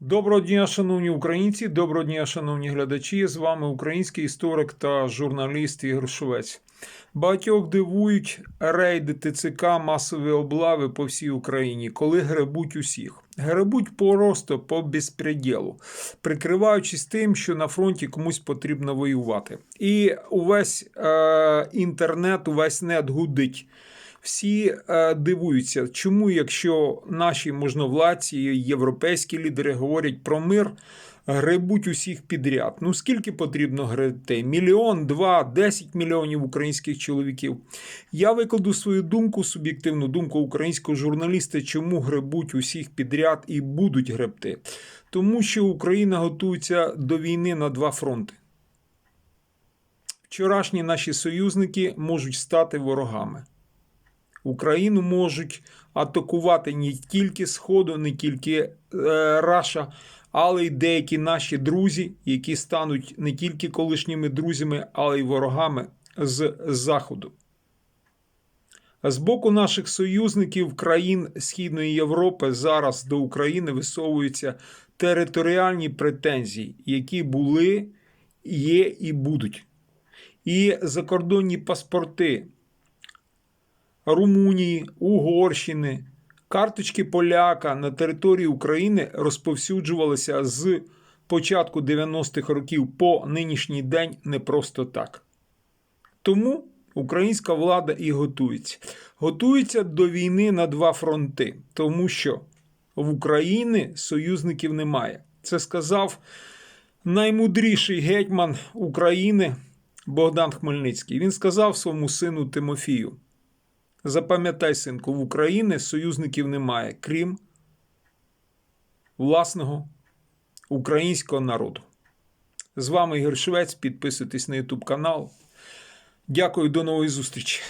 Доброго дня, шановні українці, доброго дня, шановні глядачі. З вами український історик та журналіст Ігор Швець. Багатьох дивують рейди ТЦК, масові облави по всій Україні, коли гребуть усіх. Гребуть просто по безпреділу, прикриваючись тим, що на фронті комусь потрібно воювати. І увесь е, інтернет, увесь нет гудить. Всі е, дивуються, чому, якщо наші можновладці, європейські лідери говорять про мир, гребуть усіх підряд. Ну скільки потрібно гребти? Мільйон, два, десять мільйонів українських чоловіків. Я викладу свою думку, суб'єктивну думку українського журналіста, чому гребуть усіх підряд і будуть гребти. Тому що Україна готується до війни на два фронти. Вчорашні наші союзники можуть стати ворогами. Україну можуть атакувати не тільки Сходу, не тільки е, Раша, але й деякі наші друзі, які стануть не тільки колишніми друзями, але й ворогами з Заходу. З боку наших союзників країн Східної Європи зараз до України висовуються територіальні претензії, які були, є і будуть. І закордонні паспорти Румунії, Угорщини, карточки поляка на території України розповсюджувалися з початку 90-х років по нинішній день не просто так. Тому українська влада і готується. Готується до війни на два фронти, тому що в Україні союзників немає. Це сказав наймудріший гетьман України Богдан Хмельницький. Він сказав своєму сину Тимофію. Запам'ятай, синку, в Україні союзників немає, крім власного українського народу. З вами Ігор Швець. Підписуйтесь на YouTube канал. Дякую, до нової зустрічі.